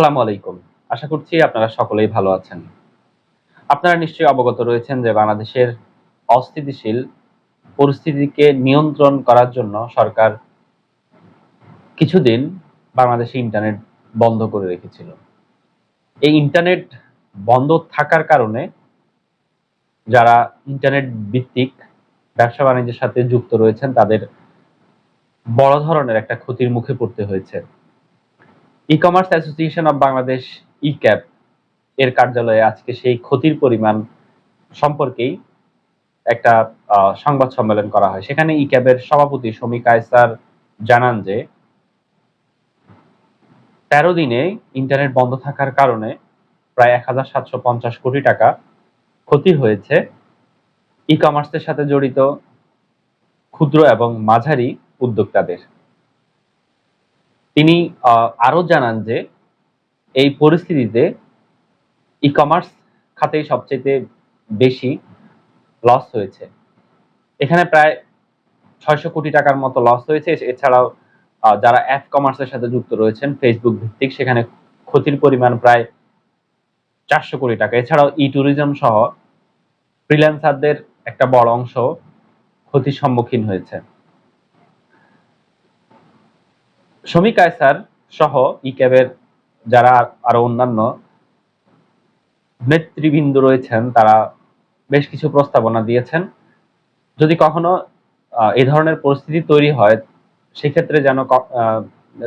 আসসালামু আলাইকুম। আশা করছি আপনারা সকলেই ভালো আছেন। আপনারা নিশ্চয়ই অবগত রয়েছেন যে বাংলাদেশের অস্থিতিশীল পরিস্থিতিকে নিয়ন্ত্রণ করার জন্য সরকার কিছুদিন বাংলাদেশে ইন্টারনেট বন্ধ করে রেখেছিল। এই ইন্টারনেট বন্ধ থাকার কারণে যারা ইন্টারনেট ভিত্তিক ব্যবসা বাণিজ্যের সাথে যুক্ত রয়েছেন, তাদের বড় ধরনের একটা ক্ষতির মুখে পড়তে হয়েছে। E commerce association of Bangladesh E CAB এর কার্যালয়ে আজকে সেই ক্ষতির পরিমাণ সম্পর্কেই একটা সংবাদ সম্মেলন করা হয়। সেখানে ই ক্যাবের সভাপতি সমী কায়সার জানান যে, তেরো দিনে ইন্টারনেট বন্ধ থাকার কারণে প্রায় এক হাজার সাতশো পঞ্চাশ কোটি টাকা ক্ষতি হয়েছে। ই কমার্সের সাথে জড়িত ক্ষুদ্র এবং মাঝারি উদ্যোক্তাদের। তিনি আরও জানান যে এই পরিস্থিতিতে ই কমার্স খাতেই সবচেয়ে বেশি লস হয়েছে। এখানে প্রায় ছয়শো কোটি টাকার মতো লস হয়েছে। এছাড়াও যারা অ্যাপ কমার্সের সাথে যুক্ত রয়েছেন ফেসবুক ভিত্তিক, সেখানে ক্ষতির পরিমাণ প্রায় চারশো কোটি টাকা। এছাড়াও ই ট্যুরিজম সহ ফ্রিল্যান্সারদের একটা বড় অংশ ক্ষতির সম্মুখীন হয়েছে। শ্রমিক আয়সার সহ ই ক্যাবের যারা আরও অন্যান্য নেতৃবৃন্দ রয়েছেন, তারা বেশ কিছু প্রস্তাবনা দিয়েছেন। যদি কখনো এই ধরনের পরিস্থিতি তৈরি হয়, সেক্ষেত্রে যেন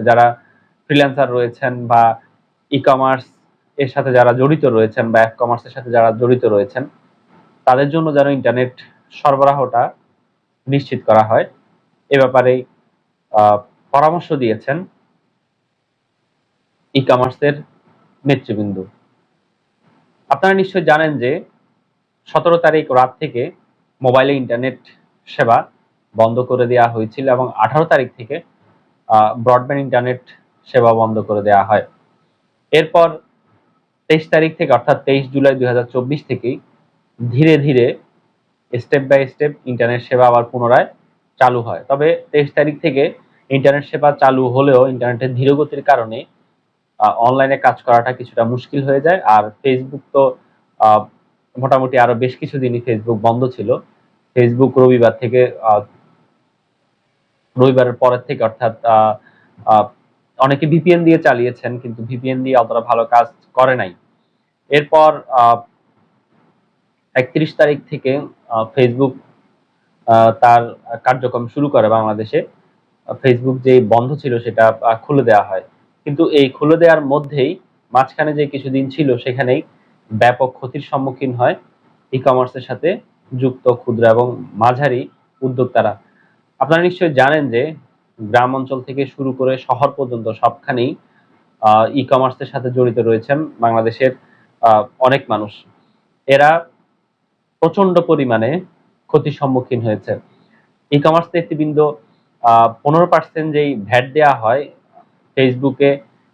যারা ফ্রিল্যান্সার রয়েছেন বা ই কমার্স এর সাথে যারা জড়িত রয়েছেন বা এক কমার্সের সাথে যারা জড়িত রয়েছেন, তাদের জন্য যেন ইন্টারনেট সরবরাহটা নিশ্চিত করা হয়। এ ব্যাপারে পরামর্শ দিয়েছেন ই কমার্সের নেতৃবৃন্দ। আপনারা নিশ্চয়ই জানেন যে সতেরো তারিখ রাত থেকে মোবাইলে ইন্টারনেট সেবা বন্ধ করে দেওয়া হয়েছিল এবং আঠারো তারিখ থেকে ব্রডব্যান্ড ইন্টারনেট সেবা বন্ধ করে দেওয়া হয়। এরপর তেইশ তারিখ থেকে অর্থাৎ তেইশ জুলাই দু হাজার চব্বিশ থেকেই ধীরে ধীরে স্টেপ বাই স্টেপ ইন্টারনেট সেবা আবার পুনরায় চালু হয়। তবে তেইশ তারিখ থেকে ইন্টারনেট সেবা চালু হলেও ইন্টারনেটের ধীরগতির কারণে অনলাইনে কাজ করাটা কিছুটা মুশকিল হয়ে যায়। আর ফেসবুক তো মোটামুটি আরও বেশ কিছুদিনই ফেসবুক বন্ধ ছিল। ফেসবুক রবিবার থেকে রবিবারের পরের থেকে অর্থাৎ অনেকে ভিপিএন দিয়ে চালিয়েছেন, কিন্তু ভিপিএন দিয়ে অতটা ভালো কাজ করে নাই। এরপর একত্রিশ তারিখ থেকে ফেসবুক তার কার্যক্রম শুরু করে বাংলাদেশে। ফেসবুক যে বন্ধ ছিল সেটা খুলে দেওয়া হয়। কিন্তু এই খুলে দেওয়ার মধ্যেই মাঝখানে যে কিছুদিন ছিল সেখানেই ব্যাপক ক্ষতির সম্মুখীন হয় ই কমার্সের সাথে যুক্ত ক্ষুদ্র এবং মাঝারি উদ্যোক্তারা। আপনারা নিশ্চয়ই জানেন যে গ্রাম অঞ্চল থেকে শুরু করে শহর পর্যন্ত সবখানেই ই কমার্সের সাথে জড়িত রয়েছেন বাংলাদেশের অনেক মানুষ। এরা প্রচণ্ড পরিমাণে ক্ষতির সম্মুখীন হয়েছে। ই কমার্স নেতৃবৃন্দ পনেরো পার্সেন্ট যেই ভ্যাট দেওয়া হয় ফেসবুকে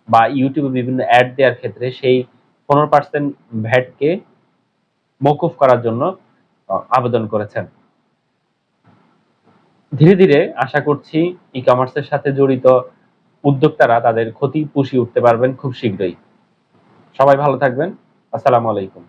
বা ইউটিউবে বিভিন্ন অ্যাড দেওয়ার ক্ষেত্রে সেই পনেরো পার্সেন্ট ভ্যাটকে মৌকুফ করার জন্য আবেদন করেছেন। ধীরে ধীরে আশা করছি ই কমার্সের সাথে জড়িত উদ্যোক্তারা তাদের ক্ষতি পুষিয়ে উঠতে পারবেন খুব শীঘ্রই। সবাই ভালো থাকবেন। আসসালামু আলাইকুম।